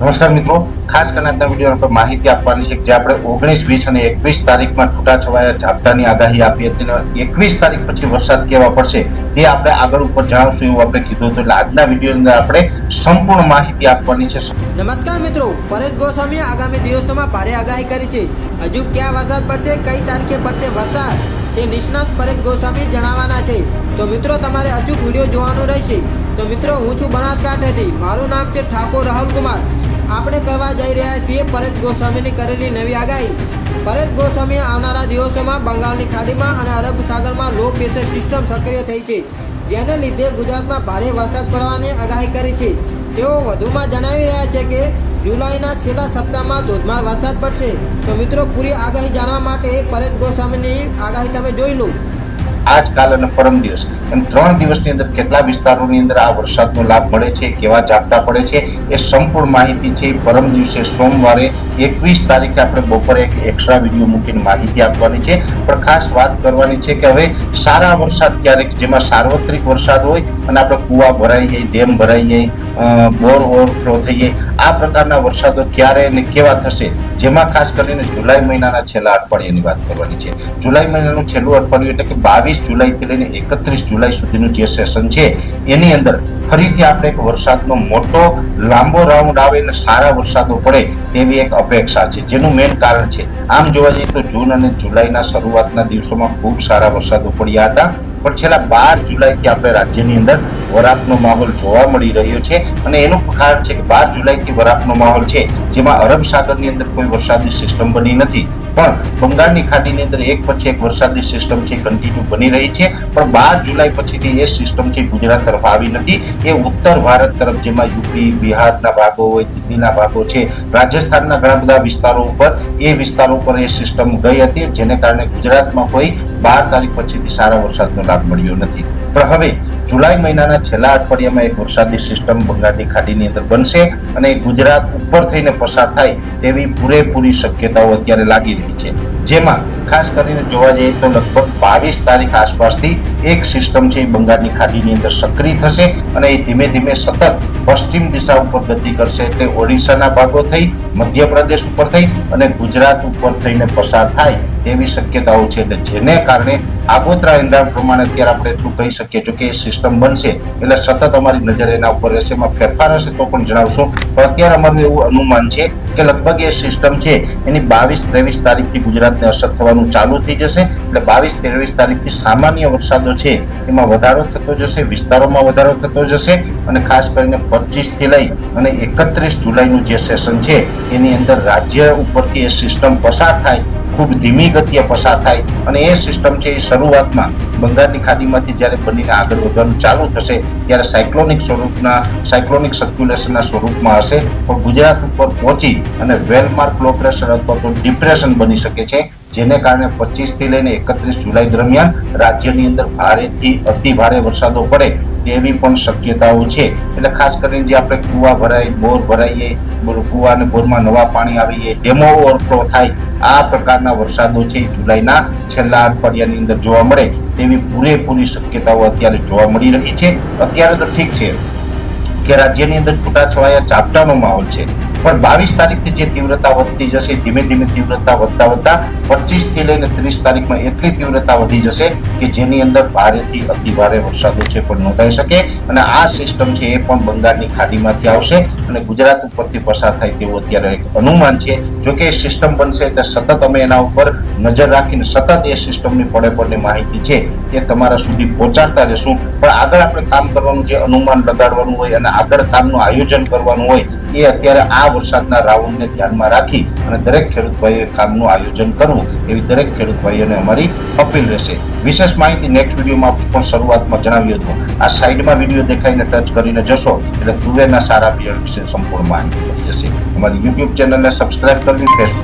નમસ્કાર મિત્રો. ખાસ કરીને આજના વીડિયો પર માહિતી આપવાની છે જે આપણે ઓગણીસ, વીસ અને એકવીસ તારીખમાં છૂટાછવાયા ઝાપટાની આગાહી આપી હતી એકવીસ તારીખ પછી વરસાદ કેવા પડશે તે આપણે આગળ ઉપર જણાવશું એવું આપણે કીધું હતું. એટલે આજના વીડિયો અંદર આપણે સંપૂર્ણ માહિતી આપવાની છે. નમસ્કાર મિત્રો. પરેશ ગોસ્વામીએ આગામી દિવસોમાં ભારે આગાહી કરી છે. હજુ ક્યાં વરસાદ પડશે, કઈ તારીખે પડશે વરસાદ તે નિષ્ણાત પરેશ ગોસ્વામી જણાવવાના છે. તો મિત્રો, તમારે અચૂક વીડિયો જોવાનું રહેશે. તો મિત્રો, હું છું બનાસકાંઠાથી. મારું નામ છે ઠાકોર રાહુલ કુમાર. આપણે કરવા જઈ રહ્યા છીએ પરેશ ગોસ્વામીની કરેલી નવી આગાહી. પરેશ ગોસ્વામીએ આવનારા દિવસોમાં બંગાળની ખાડીમાં અને અરબ સાગરમાં લો પ્રેશર સિસ્ટમ સક્રિય થઈ છે, જેને લીધે ગુજરાતમાં ભારે વરસાદ પડવાની આગાહી કરી છે. તેઓ વધુમાં જણાવી રહ્યા છે કે, જુલાઈના છેલ્લા સપ્તાહમાં ધોધમાર વરસાદ પડશે. તો મિત્રો, પૂરી આગાહી જાણવા માટે પરેશ ગોસ્વામીની આગાહી તમે જોઈ લો. આજ કાલ અને પરમ દિવસ. એમ ત્રણ દિવસની અંદર કેટલા વિસ્તારોની અંદર આ વરસાદનો લાભ મળે છે, કેવા ઝાપટા પડે છે, એ સંપૂર્ણ માહિતી છે. પરમ દિવસે સોમવારે એકવીસ તારીખે આપણે બપોરે એક એક્સ્ટ્રા વીડિયો મૂકીને માહિતી આપવાની છે. પણ ખાસ વાત કરવાની છે કે હવે સારા વરસાદ ક્યારેક, જેમાં સાર્વત્રિક વરસાદ હોય અને આપણે કુવા ભરાઈ જાય, ડેમ ભરાઈ જાય બોર ઓવરફ્લો થઈ જાય, આ પ્રકારના વરસાદો ક્યારે અને કેવા થશે? જેમાં ખાસ કરીને જુલાઈ મહિનાના છેલ્લા અઠવાડિયાની વાત કરવાની છે. જુલાઈ મહિનાનું છેલ્લું અઠવાડિયું એટલે કે બાવીસ જુલાઈથી લઈને એકત્રીસ જુલાઈ સુધીનું જે સેશન છે, એની અંદર ફરીથી આપણે એક વરસાદનો મોટો, લાંબો રાઉન્ડ આવે અને સારા વરસાદો પડે તેવી એક અપેક્ષા છે. જેનું મેઇન કારણ છે, આમ જોવા જઈએ તો જૂન અને જુલાઈના શરૂઆતના દિવસોમાં ખૂબ સારા વરસાદો પડ્યા હતા. પણ છેલ્લા બાર જુલાઈથી આપણે રાજ્યની અંદર વરાપનો માહોલ જોવા મળી રહ્યો છે અને એનું કારણ છે કે બાર જુલાઈથી વરાપનો માહોલ છે, જેમાં અરબ સાગરની અંદર કોઈ વરસાદની સિસ્ટમ બની નથી. પણ બંગાળની ખાડીની અંદર એક પછી એક વરસાદની સિસ્ટમ છે કન્ટિન્યુ બની રહી છે, પણ બાર જુલાઈ પછીથી એ સિસ્ટમ છે ગુજરાત તરફ આવી નથી. એ ઉત્તર ભારત તરફ, જેમાં યુપી, બિહારના ભાગો હોય, દિલ્હીના ભાગો છે, રાજસ્થાનના ઘણા બધા વિસ્તારો ઉપર એ વિસ્તારો પર એ સિસ્ટમ ગઈ હતી, જેને કારણે ગુજરાતમાં કોઈ બાર તારીખ પછીથી સારા વરસાદનો લાભ મળ્યો નથી. પણ હવે જુલાઈ મહિનાના છેલ્લા અઠવાડિયામાં એક વરસાદી સિસ્ટમ બંગાળની ખાડીની અંદર બનશે અને ગુજરાત ઉપર થઈને પસાર થાય તેવી પૂરેપૂરી શક્યતાઓ અત્યારે લાગી રહી છે. જેમાં ખાસ કરીને જોવા જઈએ તો લગભગ બાવીસ તારીખ આસપાસથી એક સિસ્ટમ છે એ બંગાળની ખાડીની અંદર સક્રિય થશે અને એ ધીમે ધીમે સતત પશ્ચિમ દિશા ઉપર ગતિ કરશે એટલે ઓડિશાના ભાગો થઈ, મધ્યપ્રદેશ ઉપર થઈ અને ગુજરાત ઉપર થઈને પસાર થાય તેવી શક્યતાઓ છે. એટલે જેને કારણે આગોતરા એંધાણ પ્રમાણે અત્યારે આપણે એટલું કહી શકીએ છીએ કે એ સિસ્ટમ બનશે. એટલે સતત અમારી નજર એના ઉપર રહેશે. એમાં ફેરફાર હશે તો પણ જણાવશું. પણ અત્યારે અમારું એવું અનુમાન છે કે લગભગ એ સિસ્ટમ છે એની બાવીસ, ત્રેવીસ તારીખથી ગુજરાતને અસર થવાનું ચાલુ થઈ જશે. એટલે બાવીસ ત્રેવીસ તારીખથી સામાન્ય વરસાદો છે, એમાં વધારો થતો જશે, વિસ્તારોમાં વધારો થતો જશે અને ખાસ કરીને પચીસથી લઈ અને એકત્રીસ જુલાઈનું જે સેશન છે, એની અંદર રાજ્ય ઉપરથી એ સિસ્ટમ પસાર થાય, ખૂબ ધીમી ગતિએ પસાર થાય અને એ સિસ્ટમ છે એ શરૂઆતમાં બંગાળની ખાડીમાંથી જ્યારે બનીને આગળ વધવાનું ચાલુ થશે, ત્યારે સાયક્લોનિક સ્વરૂપના, સાયક્લોનિક સર્ક્યુલેશનના સ્વરૂપમાં હશે. પણ ગુજરાત ઉપર પહોંચી અને વેલમાર્ક લો પ્રેશર અથવા તો ડિપ્રેશન બની શકે છે, જેને કારણે પચીસથી લઈને એકત્રીસ જુલાઈ દરમિયાન રાજ્યની અંદર ભારેથી અતિ ભારે વરસાદો પડે તેવી પણ શક્યતાઓ છે. એટલે ખાસ કરીને જે આપણે કુવા ભરાય, બોર ભરાઈએ કુવા અને બોરમાં નવા પાણી આવીએ, ડેમો ઓવરફ્લો થાય, આ પ્રકારના વરસાદો છે જુલાઈના છેલ્લા અઠવાડિયાની અંદર જોવા મળે. તેવી પૂરેપૂરી શક્યતાઓ અત્યારે જોવા મળી રહી છે. અત્યારે તો ઠીક છે કે રાજ્યની અંદર છૂટાછવાયા ચાપટાનો માહોલ છે. પણ બાવીસ તારીખથી જે તીવ્રતા વધતી જશે, ધીમે ધીમે તીવ્રતા વધતા વધતા પચીસથી લઈને ત્રીસ તારીખમાં એટલી તીવ્રતા વધી જશે કે જેની અંદર ભારેથી અતિ ભારે વરસાદો છે પણ નોંધાઈ શકે. અને આ સિસ્ટમ છે એ પણ બંગાળની ખાડીમાંથી આવશે અને ગુજરાત ઉપરથી પસાર થાય તેવું અત્યારે એક અનુમાન છે. જો કે એ સિસ્ટમ બનશે એટલે સતત અમે એના ઉપર નજર રાખીને સતત એ સિસ્ટમની પડે પડની માહિતી છે. એ તમારા સુધી પહોંચાડતા રહેશું પણ આગળ આપણે કામ કરવાનું જે અનુમાન લગાડવાનું હોય અને આગળ કામનું આયોજન કરવાનું હોય, એ અત્યારે આ વરસાદના રાઉન્ડને ધ્યાનમાં રાખી અને દરેક ખેડૂત ભાઈએ કામનું આયોજન કરવું. એવી દરેક ખેડૂત ભાઈઓને અમારી અપીલ રહેશે. વિશેષ માહિતી નેક્સ્ટ વિડીયોમાં પણ શરૂઆતમાં જણાવ્યું હતું. આ સાઈડમાં વીડિયો દેખાઈને ટચ કરીને જશો, એટલે તુવેરના સારા બિયર વિશે સંપૂર્ણ માહિતી મળી જશે. અમારી યુટ્યુબ ચેનલને સબસ્ક્રાઇબ કરવી ફેસબુક